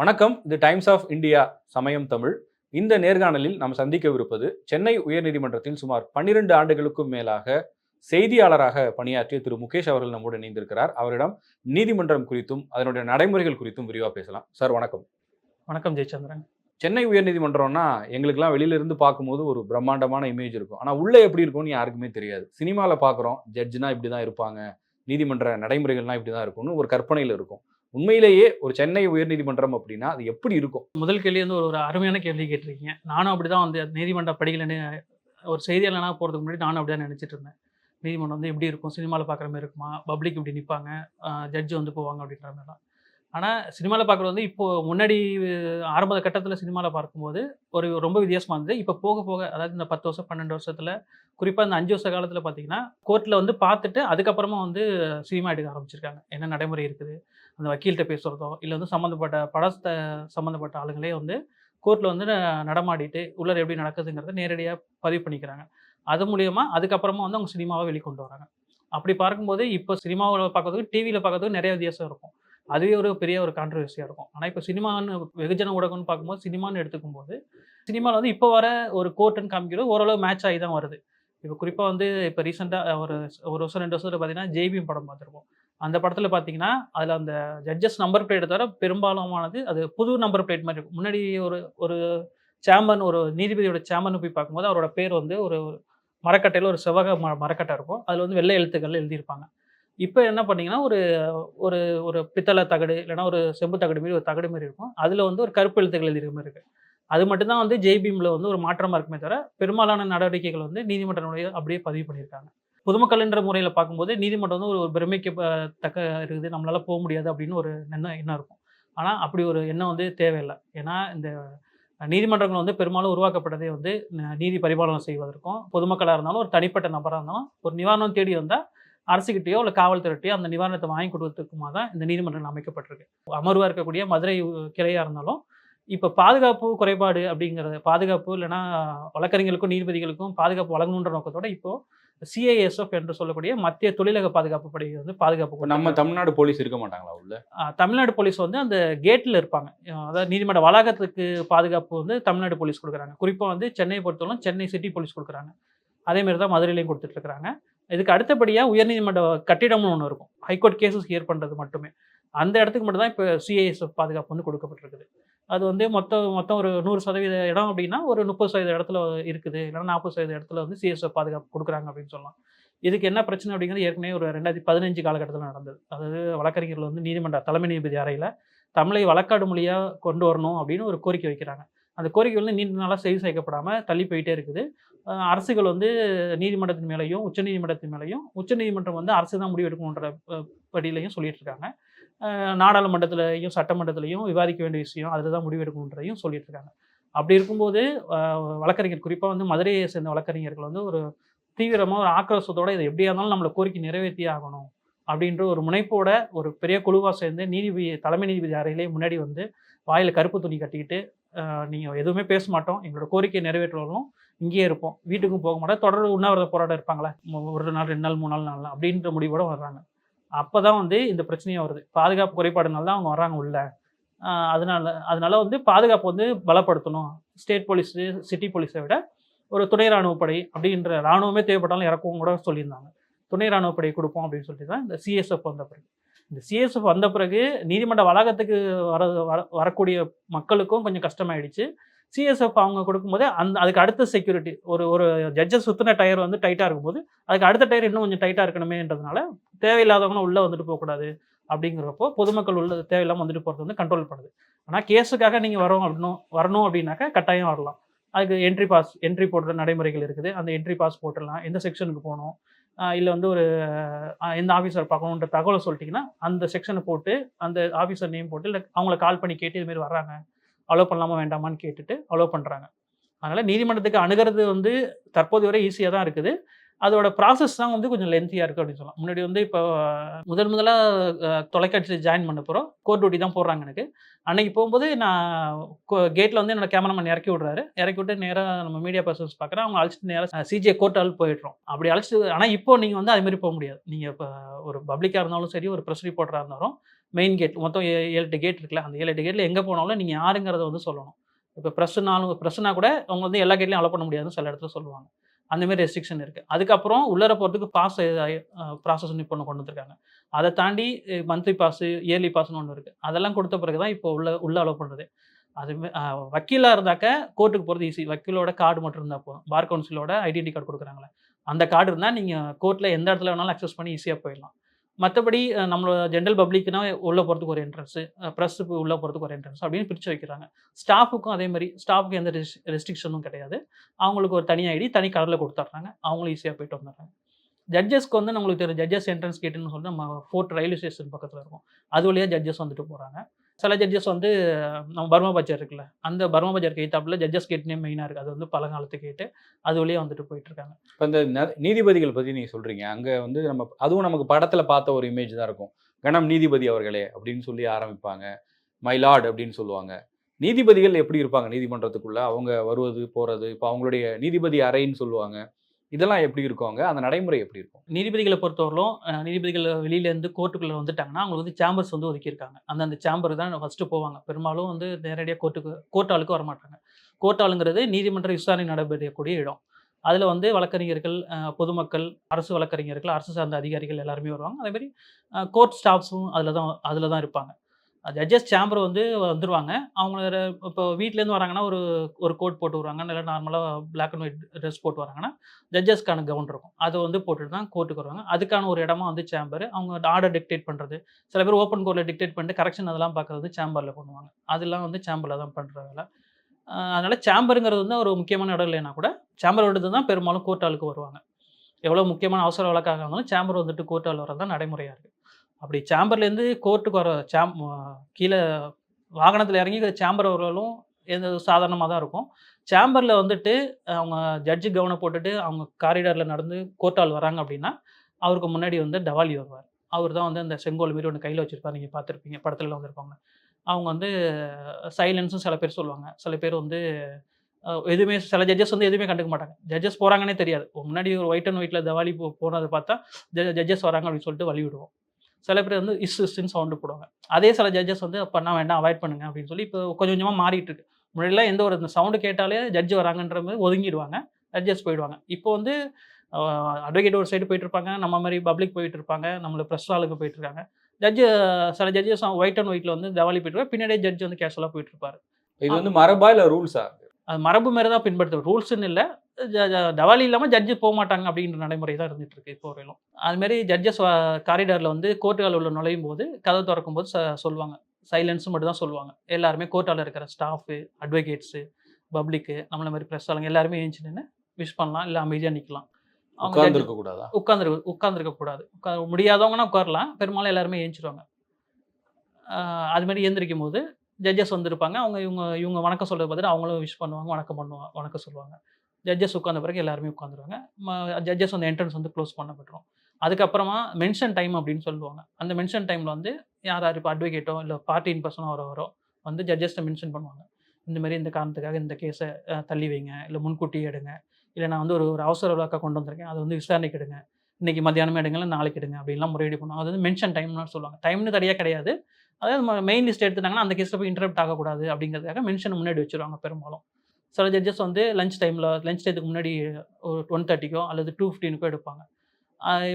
வணக்கம். இது times of India சமயம் தமிழ். இந்த நேர்காணலில் நாம் சந்திக்கவிருப்பது சென்னை உயர்நீதிமன்றத்தில் சுமார் பன்னிரண்டு ஆண்டுகளுக்கும் மேலாக செய்தியாளராக பணியாற்றிய திரு முகேஷ் அவர்கள் நம்மோடு இணைந்திருக்கிறார். அவரிடம் நீதிமன்றம் குறித்தும் அதனுடைய நடைமுறைகள் குறித்தும் விரிவாக பேசலாம். சார் வணக்கம். வணக்கம் ஜெயச்சந்திரன். சென்னை உயர்நீதிமன்றம்னா எங்களுக்கெல்லாம் வெளியில இருந்து பார்க்கும்போது ஒரு பிரம்மாண்டமான இமேஜ் இருக்கும். ஆனால் உள்ளே எப்படி இருக்கும்னு யாருக்குமே தெரியாது. சினிமாவில் பார்க்குறோம் ஜட்ஜ்னா இப்படி தான் இருப்பாங்க. நீதிமன்ற நடைமுறைகள்லாம் இப்படி தான் இருக்கும்னு ஒரு கற்பனையில் இருக்கும். உண்மையிலேயே ஒரு சென்னை உயர்நீதிமன்றம் அப்படின்னா அது எப்படி இருக்கும்? முதல் கேள்வி வந்து ஒரு அருமையான கேள்வி கேட்டிருக்கீங்க. நானும் அப்படி தான் வந்து நீதிமன்ற படிக்கலன்னு ஒரு செய்தியாளனா போகிறதுக்கு முன்னாடி நானும் அப்படி தான் நினச்சிட்டு இருந்தேன். நீதிமன்றம் வந்து எப்படி இருக்கும்? சினிமாவில் பார்க்குற மாதிரி இருக்குமா? பப்ளிக் இப்படி நிற்பாங்க ஜட்ஜு வந்து போவாங்க அப்படின்ற மாதிரிலாம். ஆனால் சினிமாவில் பார்க்குறது வந்து இப்போது முன்னாடி ஆரம்ப கட்டத்தில் சினிமாவில் பார்க்கும்போது ஒரு ரொம்ப வித்தியாசமாக இருந்தது. இப்போ போக போக அதாவது இந்த பத்து வருஷம் பன்னெண்டு வருஷத்தில் குறிப்பாக இந்த அஞ்சு வருஷ காலத்தில் பார்த்தீங்கன்னா கோர்ட்டில் வந்து பார்த்துட்டு அதுக்கப்புறமா வந்து சினிமா எடுக்க ஆரம்பிச்சிருக்காங்க. என்ன நடைமுறை இருக்குது? அந்த வக்கீல்கிட்ட பேசுகிறதோ இல்லை வந்து சம்மந்தப்பட்ட படத்தை சம்மந்தப்பட்ட ஆளுங்களே வந்து கோர்ட்டில் வந்து ந- நடமாடிட்டு உள்ளார் எப்படி நடக்குதுங்கிறத நேரடியாக பதிவு பண்ணிக்கிறாங்க. அது மூலயமா அதுக்கப்புறமா வந்து அவங்க சினிமாவை வெளிக்கொண்டு வராங்க. அப்படி பார்க்கும்போது இப்போ சினிமாவில் பார்க்கறதுக்கு டிவியில் பார்க்கறதுக்கு நிறைய வித்தியாசம் இருக்கும். அதுவே ஒரு பெரிய ஒரு கான்ட்ரவர்சியாக இருக்கும். ஆனால் இப்போ சினிமான்னு வெகுஜன ஊடகம்னு பார்க்கும்போது சினிமான்னு எடுத்துக்கும் போது சினிமாவில் வந்து இப்போ வர ஒரு கோர்ட்டுன்னு காமிக்கிறது ஓரளவு மேட்ச் ஆகி தான் வருது. இப்போ குறிப்பாக வந்து இப்போ ரீசெண்டாக ஒரு ஒரு வருஷம் ரெண்டு வருஷத்தில் பார்த்தீங்கன்னா ஜெய்பீம் படம் பார்த்துருப்போம். அந்த படத்தில் பார்த்தீங்கன்னா அதில் அந்த ஜட்ஜஸ் நம்பர் பிளேட்டை தவிர பெரும்பாலுமானது அது புது நம்பர் பிளேட் மாதிரி இருக்கும். முன்னாடி ஒரு ஒரு சேம்பன் ஒரு நீதிபதியோட சேம்பன் போய் பார்க்கும்போது அவரோட பேர் வந்து ஒரு மரக்கட்டையில் ஒரு செவ்வக ம மரக்கட்டை இருக்கும். அதில் வந்து வெள்ளை எழுத்துக்கள் எழுதியிருப்பாங்க. இப்போ என்ன பண்ணீங்கன்னா ஒரு ஒரு ஒரு பித்தளை தகடு இல்லைன்னா ஒரு செம்பு தகடு மாதிரி ஒரு தகடு மாதிரி இருக்கும். அதில் வந்து ஒரு கருப்பு எழுத்துக்கள் எழுதியிருக்க மாதிரி இருக்குது அது மட்டும்தான் வந்து ஜெய்பீமில் வந்து ஒரு மாற்றமாக இருக்குமே தவிர பெரும்பாலான நடவடிக்கைகள் வந்து நீதிமன்றங்களுடைய அப்படியே பதிவு பண்ணியிருக்காங்க. பொதுமக்கள்ன்ற முறையில் பார்க்கும்போது நீதிமன்றம் வந்து ஒரு பிரமிக்கத்தக்க இருக்குது. நம்மளால் போக முடியாது அப்படின்னு ஒரு எண்ணம் எண்ணம் இருக்கும். ஆனால் அப்படி ஒரு எண்ணம் வந்து தேவையில்லை. ஏன்னா இந்த நீதிமன்றங்கள் வந்து பெரும்பாலும் உருவாக்கப்பட்டதே வந்து நீதி பரிபாலனம் செய்வதற்கும் பொதுமக்களாக இருந்தாலும் ஒரு தனிப்பட்ட நபராக இருந்தாலும் ஒரு நிவாரணம் தேடி வந்தால் அரசுக்கிட்டேயோ இல்லை காவல்துறையிட்டையோ அந்த நிவாரணத்தை வாங்கி கொடுக்கறதுக்குமா தான் இந்த நீதிமன்றங்கள் அமைக்கப்பட்டிருக்கு. அமர்வாக இருக்கக்கூடிய மதுரை கிளையாக இருந்தாலும் இப்போ பாதுகாப்பு குறைபாடு அப்படிங்கிறது பாதுகாப்பு இல்லைன்னா வழக்கறிஞர்களுக்கும் நீதிபதிகளுக்கும் பாதுகாப்பு வழங்கணுன்ற நோக்கத்தோட இப்போ சிஐஎஸ்எஃப் என்று சொல்லக்கூடிய மத்திய தொழிலக பாதுகாப்பு படை வந்து பாதுகாப்பு நம்ம தமிழ்நாடு போலீஸ் இருக்க மாட்டாங்களா உள்ள? தமிழ்நாடு போலீஸ் வந்து அந்த கேட்டில் இருப்பாங்க. அதாவது நீதிமன்ற வளாகத்துக்கு பாதுகாப்பு வந்து தமிழ்நாடு போலீஸ் கொடுக்குறாங்க. குறிப்பாக வந்து சென்னையை பொறுத்தவரை சென்னை சிட்டி போலீஸ் கொடுக்குறாங்க. அதே மாதிரி தான் மதுரையிலையும் கொடுத்துட்டு இருக்காங்க. இதுக்கு அடுத்தபடியாக உயர்நீதிமன்ற கட்டிடம்னு ஒன்று இருக்கும். ஹைகோர்ட் கேசஸ் ஹியர் பண்ணுறது மட்டுமே. அந்த இடத்துக்கு மட்டும் தான் இப்போ சிஐஎஸ்எஃப் பாதுகாப்பு வந்து கொடுக்கப்பட்டிருக்குது. அது வந்து மொத்தம் மொத்தம் ஒரு நூறு சதவீத இடம் அப்படின்னா ஒரு முப்பது சதவீத இடத்துல இருக்குது. இல்லைன்னா நாற்பது சதவீத இடத்துல வந்து சிஎஸ்எஃப் பாதுகாப்பு கொடுக்குறாங்க அப்படின்னு சொல்லலாம். இதுக்கு என்ன பிரச்சனை அப்படிங்கிறது ஏற்கனவே ஒரு ரெண்டாயிரத்தி பதினஞ்சு காலகட்டத்தில் நடந்தது. அதாவது வழக்கறிஞர்கள் வந்து நீதிமன்ற தலைமை நீதிபதி அறையில் தமிழை வழக்காடு மொழியாக கொண்டு வரணும் அப்படின்னு ஒரு கோரிக்கை வைக்கிறாங்க. அந்த கோரிக்கை வந்து நீண்ட நாளாக செய்து சேர்க்கப்படாமல் தள்ளி போயிட்டே இருக்குது. அரசுகள் வந்து நீதிமன்றத்தின் மேலேயும் உச்சநீதிமன்றத்தின் மேலேயும் உச்சநீதிமன்றம் வந்து அரசு தான் முடிவெடுக்கணுன்ற படியிலையும் சொல்லிட்டு இருக்காங்க. நாடாளுமன்றத்திலையும் சட்டமன்றத்திலையும் விவாதிக்க வேண்டிய விஷயம் அதில் தான் முடிவெடுக்கணுன்றதையும் சொல்லிட்டு இருக்காங்க அப்படி இருக்கும்போது வழக்கறிஞர் குறிப்பாக வந்து மதுரையை சேர்ந்த வழக்கறிஞர்கள் வந்து ஒரு தீவிரமாக ஒரு ஆக்ரோஷத்தோட இதை எப்படியா இருந்தாலும் நம்மளை கோரிக்கை நிறைவேற்றி ஆகணும் அப்படின்ற ஒரு முனைப்போட ஒரு பெரிய குழுவாக சேர்ந்து நீதிபதி தலைமை நீதிபதி அறையிலே முன்னாடி வந்து வாயில் கருப்பு துணி கட்டிக்கிட்டு நீங்கள் எதுவுமே பேச மாட்டோம். எங்களோட கோரிக்கையை நிறைவேற்றணும் இங்கேயே இருப்போம். வீட்டுக்கும் போக மாட்டோம். தொடர்ந்து உண்ணாவிரத போராட்டம் இருப்பாங்களே ஒரு நாள் ரெண்டு நாள் மூணு நாள் நாள் அப்படின்ற முடிவோடு வர்றாங்க. அப்போ தான் வந்து இந்த பிரச்சனையே வருது. பாதுகாப்பு குறைபாடுனால தான் அவங்க வர்றாங்க உள்ள. அதனால அதனால வந்து பாதுகாப்பு வந்து பலப்படுத்தணும். ஸ்டேட் போலீஸு சிட்டி போலீஸை விட ஒரு துணை ராணுவப்படை அப்படின்ற ராணுவமே தேவைப்பட்டாலும் இறக்கவும் கூட சொல்லியிருந்தாங்க. துணை ராணுவப்படை கொடுப்போம் அப்படின்னு சொல்லிட்டு தான் இந்த சிஎஸ்எஃப் வந்த பிறகு. இந்த சிஎஸ்எஃப் வந்த பிறகு நீதிமன்ற வளாகத்துக்கு வர வர- வரக்கூடிய மக்களுக்கும் கொஞ்சம் கஷ்டமாயிடுச்சு. சிஎஸ்எஃப் அவங்க கொடுக்கும்போது அந்த அதுக்கு அடுத்த செக்யூரிட்டி ஒரு ஒரு ஜட்ஜஸ் சுற்றின டயர் வந்து டைட்டாக இருக்கும்போது அதுக்கு அடுத்த டயர் இன்னும் கொஞ்சம் டைட்டாக இருக்கணுமேன்றதுனால தேவையில்லாதவங்க உள்ளே வந்துட்டு போகக்கூடாது அப்படிங்கிறப்போ பொதுமக்கள் உள்ள தேவையில்லாமல் வந்துட்டு போகிறது வந்து கண்ட்ரோல் பண்ணுது. ஆனால் கேஸுக்காக நீங்கள் வரோம் அப்படின்னும் வரணும் அப்படின்னாக்கா கட்டாயம் வரலாம். அதுக்கு என்ட்ரி பாஸ் என்ட்ரி போடுற நடைமுறைகள் இருக்குது. அந்த என்ட்ரி பாஸ் போட்டுடலாம். எந்த செக்ஷனுக்கு போகணும்? இல்லை வந்து ஒரு எந்த ஆஃபீஸர் பார்க்கணுன்ற தகவலை சொல்லிட்டிங்கன்னா அந்த செக்ஷனை போட்டு அந்த ஆஃபீஸர் நேம் போட்டு இல்லை அவங்கள கால் பண்ணி கேட்டு இதுமாரி வர்றாங்க. அலோவ் பண்ணலாமா வேண்டாமான்னு கேட்டுட்டு அலோவ் பண்ணுறாங்க அதனால் நீதிமன்றத்துக்கு அணுகிறது வந்து தற்போது வரை ஈஸியாக தான் இருக்குது. அதோட ப்ராசஸ் தான் வந்து கொஞ்சம் லென்த்தியாக இருக்குது அப்படின்னு சொல்லலாம். முன்னாடி வந்து இப்போ முதல் முதலாக தொலைக்காட்சியில் ஜாயின் பண்ண போகிறோம் கோர்ட் டியூட்டி தான் போடுறாங்க எனக்கு. அன்னைக்கு போகும்போது நான் கேட்டில் வந்து என்னோட கேமராமேன் இறக்கி விட்றாரு. இறக்கி விட்டு நேராக நம்ம மீடியா பர்சன்ஸ் பார்க்குறேன். அவங்க அழைச்சிட்டு நேராக சிஜே கோர்ட்டால் போயிடுறோம். அப்படி அழைச்சிட்டு ஆனால் இப்போ நீங்கள் வந்து அதுமாரி போக முடியாது. நீங்கள் இப்போ ஒரு பப்ளிக்காக இருந்தாலும் சரி ஒரு ப்ரெஸ் ரிப்போர்ட்டராக இருந்தாலும் மெயின் கேட் மொத்தம் ஏ- ஏழு எட்டு கேட் இருக்குல்ல அந்த ஏழு எட்டு கேட்டில் எங்கே போனாலும் நீங்கள் யாருங்கிறத வந்து சொல்லணும். இப்போ ப்ரெஸ்ஸுனாலும் ப்ரெஷ்னா கூட அவங்க வந்து எல்லா கேட்லையும் அலோ பண்ண முடியாதுன்னு சில இடத்துல சொல்லுவாங்க. அந்தமாரி ரெஸ்ட்ரிக்ஷன் இருக்குது அதுக்கப்புறம் உள்ளர போகிறதுக்கு பாஸ் ப்ராசஸ் இப்போ ஒன்று கொண்டு வந்திருக்காங்க. அதை தாண்டி மந்த்லி பாஸு இயர்லி பாஸ்னு ஒன்று இருக்குது அதெல்லாம் கொடுத்த பிறகு தான் இப்போ உள்ள உள்ளே அலோவ் பண்ணுறது அது வக்கீலாக இருந்தாக்க கோர்ட்டுக்கு போகிறது ஈஸி வக்கீலோட கார்டு மட்டும் இருந்தால் போதும். பார் கவுன்சிலோட ஐடென்டி கார்டு கொடுக்குறாங்களே. அந்த கார்டு இருந்தால் நீங்கள் கோர்ட்டில் எந்த இடத்துல வேணாலும் அக்சஸ் பண்ணி ஈஸியாக போயிடலாம். மற்றபடி நம்மளோட ஜென்ரல் பப்ளிக்னா உள்ளே போகிறதுக்கு ஒரு என்ட்ரன்ஸு ப்ரெஸ்ஸுக்கு உள்ளே போகிறதுக்கு ஒரு என்ட்ரன்ஸ் அப்படின்னு பிரித்து வைக்கிறாங்க. ஸ்டாஃபுக்கும் அதே மாதிரி ஸ்டாஃபுக்கு எந்த ரெஸ்ட்ரிக்ஷனும் கிடையாது. அவங்களுக்கு ஒரு தனி ஐடி தனி கலரில் கொடுத்துட்றாங்க. அவங்களும் ஈஸியாக போயிட்டு வந்துடுறாங்க. ஜட்ஜஸ்க்கு வந்து நம்மளுக்கு தெரியும் ஜட்ஜஸ் என்ட்ரன்ஸ் கேட்டுன்னு சொல்லி நம்ம ஃபோர்ட் ரயில்வே ஸ்டேஷன் பக்கத்தில் இருக்கும். அது வழியாக ஜட்ஜஸ் வந்துட்டு போகிறாங்க சில ஜட்ஜஸ் வந்து நம்ம பர்மா பஜார் இருக்குல்ல அந்த பர்மா பஜார் கேட்டாப்புல ஜட்ஜஸ் கேட்னே மெயினாக இருக்குது அது வந்து பழங்காலத்து கேட்டு அது வழியாக வந்துட்டு போயிட்டுருக்காங்க. இப்போ இந்த ந- நீதிபதிகள் பற்றி நீங்கள் சொல்கிறீங்க அங்கே வந்து நம்ம அதுவும் நமக்கு படத்தில் பார்த்த ஒரு இமேஜ் தான் இருக்கும். கணம் நீதிபதி அவர்களே அப்படின்னு சொல்லி ஆரம்பிப்பாங்க. மை அப்படின்னு சொல்லுவாங்க. நீதிபதிகள் எப்படி இருப்பாங்க நீதிமன்றத்துக்குள்ளே? அவங்க வருவது போகிறது இப்போ அவங்களுடைய நீதிபதி அறைன்னு சொல்லுவாங்க. இதெல்லாம் எப்படி இருக்குவாங்க அந்த நடைமுறை எப்படி இருக்கும்? நீதிபதிகளை பொறுத்தவரையிலும் நீதிபதிகள் வெளியிலேருந்து கோர்ட்டுக்குள்ளே வந்துட்டாங்கன்னா அவங்களுக்கு வந்து சேம்பர்ஸ் வந்து ஒதுக்கியிருக்காங்க. அந்த சேம்பர் தான் ஃபஸ்ட்டு போவாங்க. பெரும்பாலும் வந்து நேரடியாக கோர்ட்டுக்கு கோர்ட்டாலுக்கு வரமாட்டாங்க. கோர்ட்டாளுங்கிறது நீதிமன்ற விசாரணை நடைபெறக்கூடிய இடம். அதில் வந்து வழக்கறிஞர்கள் பொதுமக்கள் அரசு வழக்கறிஞர்கள் அரசு சார்ந்த அதிகாரிகள் எல்லாருமே வருவாங்க. அதே மாதிரி கோர்ட் ஸ்டாஃப்ஸும் அதில் தான் அதில் தான் இருப்பாங்க. ஜட்ஜஸ் சேம்பர் வந்து வந்துடுவாங்க அவங்க இப்போ வீட்டிலேருந்து வராங்கன்னா ஒரு ஒரு கோட் போட்டு வருவாங்க இல்லை நார்மலாக பிளாக் அண்ட் ஒயிட் ட்ரெஸ் போட்டு வராங்கன்னா ஜட்ஜஸ்க்கான கவுன் இருக்கும். அதை வந்து போட்டுட்டு தான் கோர்ட்டுக்கு வருவாங்க. அதுக்கான ஒரு இடமா வந்து சேம்பர் அவங்க ஆர்டர் டிக்டேட் பண்ணுறது சில பேர் ஓப்பன் கோர்ட்டில் டிக்டேட் பண்ணிட்டு கரெக்ஷன் அதெல்லாம் பார்க்குறது சேம்பரில் பண்ணுவாங்க. அதெல்லாம் வந்து சேம்பரில் தான் பண்ணுற வேலை. ஆஹ் சேம்பருங்கிறது வந்து ஒரு முக்கியமான இடம் இல்லைன்னா கூட சேம்பர் விடுறது தான் பெரும்பாலும் கோர்ட்டாளுக்கு வருவாங்க. எவ்வளோ முக்கியமான அவசர வழக்காக இருந்தாலும் சேம்பர் வந்துட்டு கோர்ட்டால் வரதான் தான் நடைமுறையாக இருக்குது அப்படி சேம்பர்லேருந்து கோர்ட்டுக்கு வர சேம் கீழே வாகனத்தில் இறங்கி சேம்பர் வரலும் எது சாதாரணமாக தான் இருக்கும். சேம்பரில் வந்துட்டு அவங்க ஜட்ஜு கவனம் போட்டுட்டு அவங்க காரிடாரில் நடந்து கோர்ட்டால் வராங்க அப்படின்னா அவருக்கு முன்னாடி வந்து டவாலி வருவார். அவர் தான் வந்து அந்த செங்கோல் மாரி ஒன்று கையில் வச்சுருப்பார். நீங்கள் பார்த்துருப்பீங்க படத்துலலாம் வந்திருப்பாங்க. அவங்க வந்து சைலன்ஸும் சில பேர் சொல்லுவாங்க. சில பேர் வந்து எதுவுமே சில ஜட்ஜஸ் வந்து எதுவுமே கண்டுக்க மாட்டாங்க. ஜட்ஜஸ் போகிறாங்கன்னே தெரியாது. முன்னாடி ஒரு ஒயிட் அண்ட் ஒயிட்டில் தவாலி போ போனதை பார்த்தா ஜட்ஜஸ் வராங்க அப்படின்னு சொல்லிட்டு வழி விடுவோம் சில பேர் வந்து இஸ் இஸ்ன்னு சவுண்டு போடுவாங்க. அதே சில ஜட்ஜஸ் வந்து பண்ண வேண்டாம் அவாய்ட் பண்ணுங்க அப்படின்னு சொல்லி இப்போ கொஞ்சம் கொஞ்சமாக மாறிட்டு இருக்கு முன்னாடிலாம் எந்த ஒரு சவுண்டு கேட்டாலே ஜட்ஜ் வராங்கன்ற மாதிரி ஒதுங்கிடுவாங்க. ஜட்ஜஸ் போயிடுவாங்க. இப்போ வந்து அட்வொகேட் ஒரு சைடு போயிட்டு இருப்பாங்க நம்ம மாதிரி பப்ளிக் போயிட்டு இருப்பாங்க நம்மள ப்ரெஸ் ஆளுக்கு போயிட்டு இருக்காங்க ஜட்ஜு சில ஜட்ஜஸ் ஒயிட் அண்ட் ஒயிட்டில் வந்து தவாலி போயிட்டு பின்னாடியே ஜட்ஜ் வந்து கேஷுவலாக போயிட்டு இருப்பாரு இது வந்து மரபா இல்லை ரூல்ஸா அது மரபு மாரி தான் பின்பற்றுது. ரூல்ஸ்னு இல்லை டவாலி இல்லாமல் ஜட்ஜு போக மாட்டாங்க அப்படின்ற நடைமுறை தான் இருந்துட்டு இருக்கு இப்போ வரையிலும். அதுமாரி ஜட்ஜஸ் காரிடாரில் வந்து கோர்ட்டுகள் உள்ள நுழையும் போது கதை திறக்கும் போது ச- சொல்லுவாங்க. சைலன்ஸ் மட்டும் தான் சொல்லுவாங்க. எல்லாருமே கோர்ட்டால் இருக்கிற ஸ்டாஃபு அட்வொகேட்ஸு பப்ளிக்கு நம்மள மாதிரி ப்ரெஸ் ஆளுங்க எல்லாருமே ஏஞ்சி நின்று விஷ் பண்ணலாம் இல்லை அமைதியாக நிற்கலாம் இருக்க கூடாதா? உட்காந்துரு உட்காந்துருக்க கூடாது. உட்கா முடியாதவங்கன்னா உட்காரலாம் பெரும்பாலும் எல்லாருமே ஏஞ்சிருவாங்க. ஆஹ் அது மாதிரி எந்திரிக்கும் போது ஜட்ஜஸ் வந்திருப்பாங்க. அவங்க இவங்க இவங்க வணக்கம் சொல்றது பார்த்துட்டு அவங்களும் விஷ் பண்ணுவாங்க வணக்கம் பண்ணுவாங்க வணக்கம் சொல்லுவாங்க. ஜட்ஜஸ் உட்காந்த பிறகு எல்லாருமே உட்காந்துருவாங்க ஜட்ஜஸ் வந்து என்ட்ரன்ஸ் வந்து க்ளோஸ் பண்ணப்பட்டுரும் அதுக்கப்புறமா மென்ஷன் டைம் அப்படின்னு சொல்லுவாங்க. அந்த மென்ஷன் டைமில் வந்து யார் யார் இப்போ அட்வொகேட்டோ இல்லை பார்ட்டி இன் பர்சனோ வர வரோ வந்து ஜட்ஜஸ்ட்டை மென்ஷன் பண்ணுவாங்க. இந்த மாதிரி இந்த காரணத்துக்காக இந்த கேஸை தள்ளி வைங்க இல்லை முன்கூட்டி எடுங்க இல்லை நான் வந்து ஒரு ஒரு அவசர விழாக்காக கொண்டு வந்திருக்கேன் அதை வந்து விசாரணைக்கு எடுங்க இன்றைக்கி மத்தியானமே எடுங்க இல்லை நாளைக்கு எடுங்க அப்படின்லாம் முறையீடு பண்ணுவாங்க. அது வந்து மென்ஷன் டைம்னு சொல்லுவாங்க. டைம்னு தனியாக கிடையாது. அதாவது மெயின் லிஸ்ட் எடுத்துட்டாங்கன்னா அந்த கேஸில் போய் இன்டரப்ட் ஆகக்கூடாது அப்படிங்கிறதுக்காக மென்ஷன் முன்னாடி வச்சிருவாங்க பெரும்பாலும். சில ஜட்ஜஸ் வந்து லஞ்ச் டைமில் லஞ்ச் டைத்துக்கு முன்னாடி ஒரு ஒன் தேர்ட்டிக்கோ அல்லது டூ ஃபிஃப்டீனுக்கோ எடுப்பாங்க.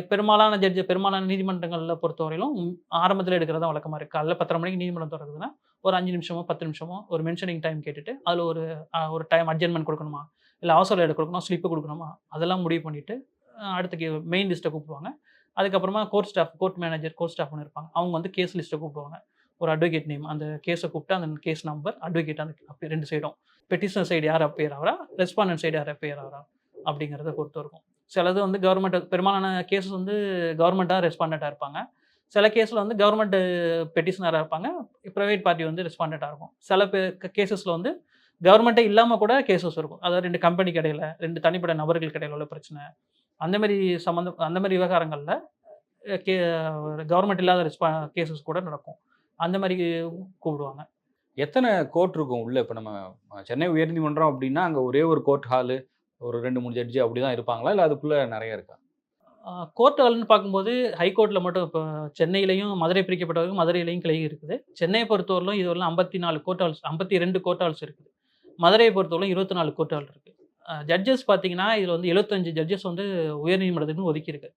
பெரும்பாலான ஜட்ஜ் பெரும்பாலான நீதிமன்றங்களில் பொறுத்தவரையிலும் ஆரம்பத்தில் எடுக்கிறதா வழக்கமாக இருக்குது காலைல பத்தரை மணிக்கு நீதிமன்றம் திறக்குதுன்னா ஒரு அஞ்சு நிமிஷமோ பத்து நிமிஷமோ ஒரு மென்ஷனிங் டைம் கேட்டுட்டு அதில் ஒரு ஒரு டைம் அட்ஜென்மெண்ட் கொடுக்கணுமா? இல்லை அவசர எடுக்க கொடுக்கணும் ஸ்லிப்பு கொடுக்கணுமா? அதெல்லாம் முடிவு பண்ணிவிட்டு அடுத்த மெயின் லிஸ்ட்டை கூப்பிடுவாங்க. அதுக்கப்புறமா court staff court manager court ஸ்டாஃப்னு இருப்பாங்க. அவங்க வந்து கேஸ் லிஸ்ட்டை கூப்பிடுவாங்க. ஒரு அட்வொகேட் நேம் அந்த கேஸை கூப்பிட்டு அந்த கேஸ் நம்பர் அட்வொகேட் அந்த ரெண்டு சைடும் பெட்டிஷனர் சைடு யார் அப்பேர் ஆகிறா? ரெஸ்பாண்டன்ட் சைடு யார் அப்பேர் ஆகிறா? அப்படிங்கிறத பொறுத்து இருக்கும். சிலது வந்து கவர்மெண்ட் பெரும்பாலான கேஸஸ் வந்து கவர்மெண்ட்டாக ரெஸ்பாண்டண்ட்டாக இருப்பாங்க. சில கேஸில் வந்து கவர்மெண்ட் பெட்டிஷனராக இருப்பாங்க. ப்ரைவேட் பார்ட்டி வந்து ரெஸ்பாண்டண்ட்டாக இருக்கும். சில கேசஸில் வந்து கவர்மெண்ட்டே இல்லாமல் கூட கேசஸ் இருக்கும். அதாவது ரெண்டு கம்பெனி கடையில் ரெண்டு தனிப்பட்ட நபர்கள் கடையில் உள்ள பிரச்சனை. அந்த மாதிரி சம்மந்தம் அந்த மாதிரி விவகாரங்களில் கே கவர்மெண்ட் இல்லாத ரெஸ்பா கேசஸ் கூட நடக்கும். அந்த மாதிரி கூப்பிடுவாங்க. எத்தனை கோர்ட் இருக்கும் உள்ள? இப்போ நம்ம சென்னை உயர்நீதிமன்றம் அப்படின்னா அங்கே ஒரே ஒரு கோர்ட் ஹாலு ஒரு ரெண்டு மூணு ஜட்ஜி அப்படி தான் இருப்பாங்களா? இல்லை அதுக்குள்ள நிறைய இருக்கா? கோர்ட் ஹால்னு பார்க்கும்போது ஹைகோர்ட்டில் மட்டும் இப்போ சென்னையிலையும் மதுரை பிரிக்கப்பட்டவர்கள் மதுரையிலையும் கிளை இருக்குது. சென்னையை பொறுத்தவரையிலும் இதுவரையிலும் ஐம்பத்தி நாலு கோர்ட் ஹால்ஸ் ஐம்பத்தி ரெண்டு கோர்ட் ஹால்ஸ் இருக்குது. மதுரையை பொறுத்தவரையிலும் இருபத்தி நாலு கோர்ட் ஹால் இருக்குது ஜட்ஜஸ் பார்த்தீங்கன்னா இதில் வந்து எழுபத்தஞ்சு ஜட்ஜஸ் வந்து உயர்நீதிமன்றத்துக்கு ஒதுக்கியிருக்கு.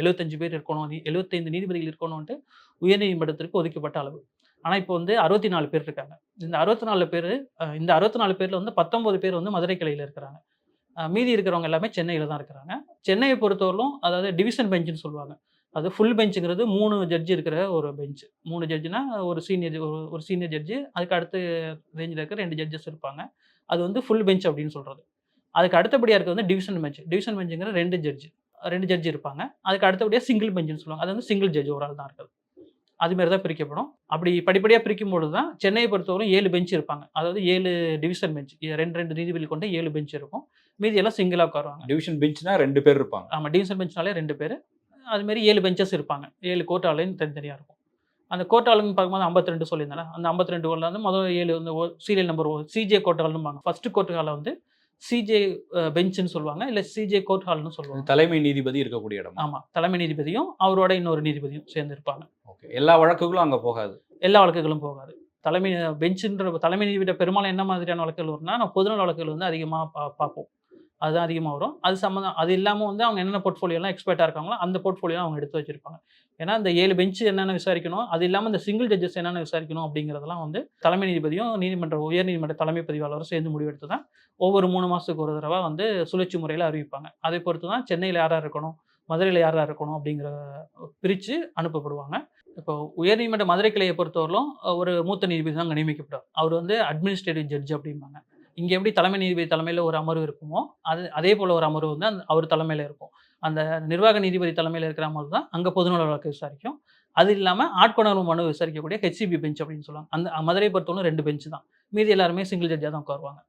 எழுபத்தஞ்சு பேர் இருக்கணும் எழுபத்தைந்து நீதிபதிகள் இருக்கணும்ன்ட்டு உயர்நீதிமன்றத்திற்கு ஒதுக்கப்பட்ட அளவு. ஆனால் இப்போ வந்து அறுபத்தி நாலு பேர் இருக்காங்க. இந்த அறுபத்தி நாலு பேர் இந்த அறுபத்தி நாலு பேரில் வந்து பத்தொம்பது பேர் வந்து மதுரை கிளையில் இருக்கிறாங்க. மீதி இருக்கிறவங்க எல்லாமே சென்னையில் தான் இருக்கிறாங்க. சென்னையை பொறுத்தவரையிலும் அதாவது டிவிஷன் பெஞ்சுன்னு சொல்லுவாங்க. அது ஃபுல் பெஞ்சுங்கிறது மூணு ஜட்ஜி இருக்கிற ஒரு பெஞ்சு. மூணு ஜட்ஜினா ஒரு சீனியர் ஒரு சீனியர் ஜட்ஜி அதுக்கு அடுத்த ரேஞ்சில் இருக்கிற ரெண்டு ஜட்ஜஸ் இருப்பாங்க. அது வந்து ஃபுல் பெஞ்ச் அப்படின்னு சொல்கிறது அதுக்கு அடுத்தபடியாக இருக்கிறது வந்து டிவிஷன் பெஞ்ச். டிவிஷன் பெஞ்சுங்கிற ரெண்டு ஜட்ஜி ரெண்டு ஜட்ஜி இருப்பாங்க. அதுக்கு அடுத்தபடியாக சிங்கிள் பெஞ்சுன்னு சொல்லுவாங்க. அது வந்து சிங்கிள் ஜட்ஜ் ஒரு ஆள் தான் இருக்குது அது மாதிரி தான் பிரிக்கப்படும். அப்படி படிப்படியாக பிரிக்கும் பொழுது தான் சென்னையை பொறுத்தவரை ஏழு பெஞ்ச் இருப்பாங்க. அதாவது ஏழு டிவிஷன் பெஞ்ச் ரெண்டு ரெண்டு நீதிபதி கொண்ட ஏழு பெஞ்ச் இருக்கும். மீதி எல்லாம் சிங்கிளாக உட்காருவாங்க. டிவிஷன் பெஞ்ச்னா ரெண்டு பேர் இருப்பாங்க. ஆமாம் டிவிஷன் பெஞ்ச்னாலே ரெண்டு பேர். அதுமாரி ஏழு பெஞ்சஸ் இருப்பாங்க. ஏழு கோர்ட் ஆலையும் தனித்தனியாக இருக்கும். அந்த கோர்ட் ஆளுங்க பார்க்கும்போது ஐம்பத்தி ரெண்டு சொல்லியிருந்தேன் அந்த ஐம்பத்தி ரெண்டு வந்து முதல் ஏழு வந்து serial number CJ first court ஹாலை வந்து சிஜே பெஞ்சுன்னு சொல்லுவாங்க. இல்லை சிஜே கோர்ட் ஹால்னு சொல்லுவாங்க. தலைமை நீதிபதி இருக்கக்கூடிய இடம். ஆமாம் தலைமை நீதிபதியும் அவரோட இன்னொரு நீதிபதியும் சேர்ந்து இருப்பாங்க ஓகே. எல்லா வழக்குகளும் அங்க போகாது. எல்லா வழக்குகளும் போகாது. தலைமை பெஞ்சுன்ற தலைமை நீதிபதி பெரும்பாலும் என்ன மாதிரியான வழக்குகள் வரும்னா நம்ம பொதுநல வழக்குகள் வந்து அதிகமாக பா பார்ப்போம். அதுதான் அதிகமாக வரும். அது சம்மந்தம் அது இல்லாமல் வந்து அவங்க என்னென்ன போர்ட்ஃபோலியோலாம் எக்ஸ்பர்ட்டாக இருக்காங்களோ அந்த போர்ட்ஃபோலியோ அவங்க எடுத்து வச்சிருப்பாங்க. ஏன்னா இந்த ஏழு பெஞ்சு என்னென்ன விசாரிக்கணும் அது இல்லாமல் இந்த சிங்கிள் ஜட்ஜஸ் என்னென்ன விசாரிக்கணும் அப்படிங்கிறதெல்லாம் வந்து தலைமை நீதிபதியும் நீதிமன்ற உயர் நீதிமன்ற தலைமை பதிவாளரும் சேர்ந்து முடிவெடுத்து தான் ஒவ்வொரு மூணு மாதத்துக்கு ஒரு தடவை வந்து சுழற்சி முறையில் அறிவிப்பாங்க. அதை பொறுத்து தான் சென்னையில் யாராக இருக்கணும் மதுரையில் யாராக இருக்கணும் அப்படிங்கிற பிரித்து அனுப்பப்படுவாங்க. இப்போ உயர்நீதிமன்ற மதுரை கிளையை பொறுத்தவரையிலும் ஒரு மூத்த நீதிபதி தான் நியமிக்கப்படுவார் அவர் வந்து அட்மினிஸ்ட்ரேட்டிவ் ஜட்ஜ் அப்படிம்பாங்க. இங்கே எப்படி தலைமை நீதிபதி தலைமையில் ஒரு அமர்வு இருக்குமோ அது அதே போல் ஒரு அமர்வு வந்து அந்த அவர் தலைமையில் இருக்கும். அந்த நிர்வாக நீதிபதி தலைமையில் இருக்கிற அமர்வு தான் அங்கே பொதுநல வழக்கு விசாரிக்கும். அது இல்லாமல் ஆட்கொணர்வு மனு விசாரிக்கக்கூடிய ஹெச்சிபி பெஞ்ச் அப்படின்னு சொல்லுவாங்க. அந்த மதுரை பொறுத்தவரை ரெண்டு பெஞ்சு தான். மீதி எல்லாருமே சிங்கிள் ஜட்ஜாக தான் உட்காருவாங்க.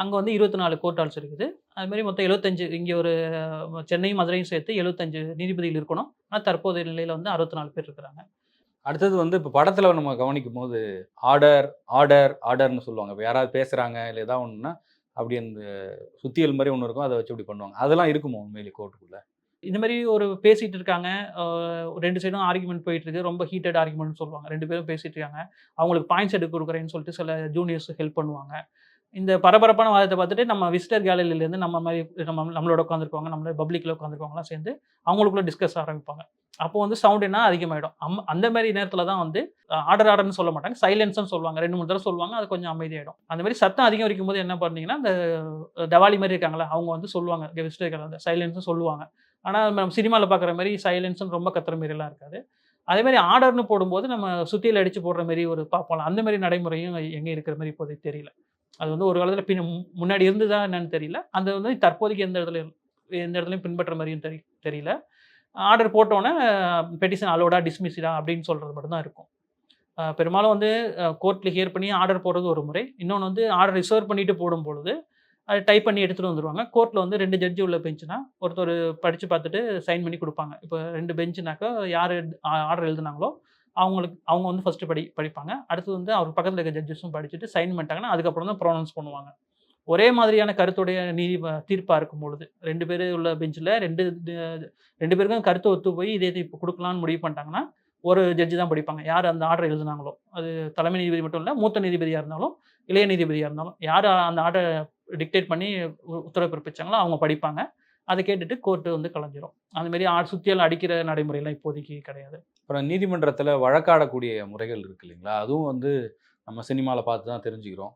அங்கே வந்து இருபத்தி நாலு கோர்ட் ஹால்ஸ் இருக்குது அதுமாதிரி மொத்தம் எழுபத்தஞ்சு இங்கே ஒரு சென்னையும் மதுரையும் சேர்த்து எழுபத்தஞ்சு நீதிபதிகள் இருக்கணும். ஆனால் தற்போதைய நிலையில் வந்து அறுபத்தி நாலு பேர் இருக்கிறாங்க. அடுத்தது வந்து இப்போ படத்தில் நம்ம கவனிக்கும் போது ஆர்டர் ஆர்டர் ஆர்டர்னு சொல்லுவாங்க. இப்போ யாராவது பேசுகிறாங்க இல்லை ஏதாவது ஒன்றுனா அப்படி அந்த சுத்தியல் மாதிரி ஒன்று இருக்கும். அதை வச்சு இப்படி பண்ணுவாங்க. அதெல்லாம் இருக்குமோ உண்மையிலே கோர்ட்டுக்குள்ளே? இந்த மாதிரி ஒரு பேசிகிட்டு இருக்காங்க. ரெண்டு சைடும் ஆர்குமெண்ட் போயிட்டு இருக்கு. ரொம்ப ஹீட்டட் ஆர்குமெண்ட் சொல்லுவாங்க. ரெண்டு பேரும் பேசிட்டு இருக்காங்க. அவங்களுக்கு பாயிண்ட்ஸ் எடுக்க கொடுக்குறேன்னு சொல்லிட்டு சில ஜூனியர்ஸ் ஹெல்ப் பண்ணுவாங்க. இந்த பரபரப்பான வாதத்தை பார்த்துட்டு நம்ம விசிட்டர் கேலரியிலேருந்து நம்ம மாதிரி நம்ம நம்மளோட உட்காந்துருப்பாங்க நம்மளோட பப்ளிக்கில் உட்காந்துருக்கவங்களாம் சேர்ந்து அவங்களுக்குள்ள டிஸ்கஸ் ஆரம்பிப்பாங்க. அப்போ வந்து சவுண்ட் என்ன? அதிகமாகிடும் அம் அந்த மாதிரி நேரத்தில் தான் வந்து ஆர்டர் ஆர்டர்னு சொல்ல மாட்டாங்க. சைலன்ஸ்னு சொல்லுவாங்க. ரெண்டு மூணு தடவை சொல்லுவாங்க. அது கொஞ்சம் அமைதியாகிடும் அந்த மாதிரி சத்தம் அதிகம் இருக்கும் போது என்ன பண்ணீங்கன்னா இந்த தவாலி மாதிரி இருக்காங்களா அவங்க வந்து சொல்லுவாங்க. விசிட்டர் கேலரி சைலன்ஸும் சொல்லுவாங்க. ஆனால் நம்ம சினிமாவில் பார்க்குற மாதிரி சைலன்ஸும் ரொம்ப கத்துற மாதிரிலாம் இருக்காது. அதே மாதிரி ஆர்டர்னு போடும்போது நம்ம சுத்தியில் அடித்து போடுற மாதிரி ஒரு பார்ப்போம் அந்த மாதிரி நடைமுறையும் எங்கே இருக்கிற மாதிரி இப்போதைக்கு தெரியல. அது வந்து ஒரு காலத்தில் பின் முன்னாடி இருந்ததா என்னன்னு தெரியல. அந்த வந்து தற்போதைக்கு எந்த இடத்துல எந்த இடத்துலையும் பின்பற்ற மாதிரியும் தெரி தெரியல. ஆர்டர் போட்டோன்னே பெட்டிஷன் அலோடா டிஸ்மிஸ்டா அப்படின்னு சொல்கிறது மட்டும்தான் இருக்கும். பெரும்பாலும் வந்து கோர்ட்டில் ஹியர் பண்ணி ஆர்டர் போடுறது ஒரு முறை. இன்னொன்று வந்து ஆர்டர் ரிசர்வ் பண்ணிட்டு போடும் பொழுது அதை டைப் பண்ணி எடுத்துகிட்டு வந்துடுவாங்க கோர்ட்டில் வந்து ரெண்டு ஜட்ஜி உள்ள பெஞ்சுனா ஒருத்தர் படித்து பார்த்துட்டு சைன் பண்ணி கொடுப்பாங்க. இப்போ ரெண்டு பெஞ்சுனாக்கா யார் ஆர்டர் எழுதுனாங்களோ அவங்களுக்கு அவங்க வந்து ஃபஸ்ட்டு படி படிப்பாங்க. அடுத்து வந்து அவர் பக்கத்தில் இருக்க ஜட்ஜஸும் படிச்சுட்டு சைன் பண்ணிட்டாங்கன்னா அதுக்கப்புறம் தான் ப்ரொனவுன்ஸ் பண்ணுவாங்க. ஒரே மாதிரியான கருத்துடைய நீதி தீர்ப்பாக இருக்கும் பொழுது ரெண்டு பேர் உள்ள பெஞ்சில் ரெண்டு ரெண்டு பேருக்கும் கருத்து ஒத்து போய் இதே இப்போ கொடுக்கலான்னு முடிவு பண்ணிட்டாங்கன்னா ஒரு ஜட்ஜி தான் படிப்பாங்க. யார் அந்த ஆர்டர் எழுதினாங்களோ அது தலைமை நீதிபதி மட்டும் இல்லை மூத்த நீதிபதியாக இருந்தாலும் இளைய நீதிபதியாக இருந்தாலும் யார் அந்த ஆர்டர் டிக்டேட் பண்ணி உ- உத்தரவு பிறப்பிச்சாங்களோ அவங்க படிப்பாங்க. அதை கேட்டுட்டு கோர்ட்டு வந்து கலைஞ்சிரும். ஆ சுத்தியால் அடிக்கிற நடைமுறையெல்லாம் இப்போதைக்கு கிடையாது. அப்புறம் நீதிமன்றத்தில் வழக்காடக்கூடிய முறைகள் இருக்கு இல்லைங்களா? அதுவும் வந்து நம்ம சினிமாவில் பார்த்து தான் தெரிஞ்சுக்கிறோம்.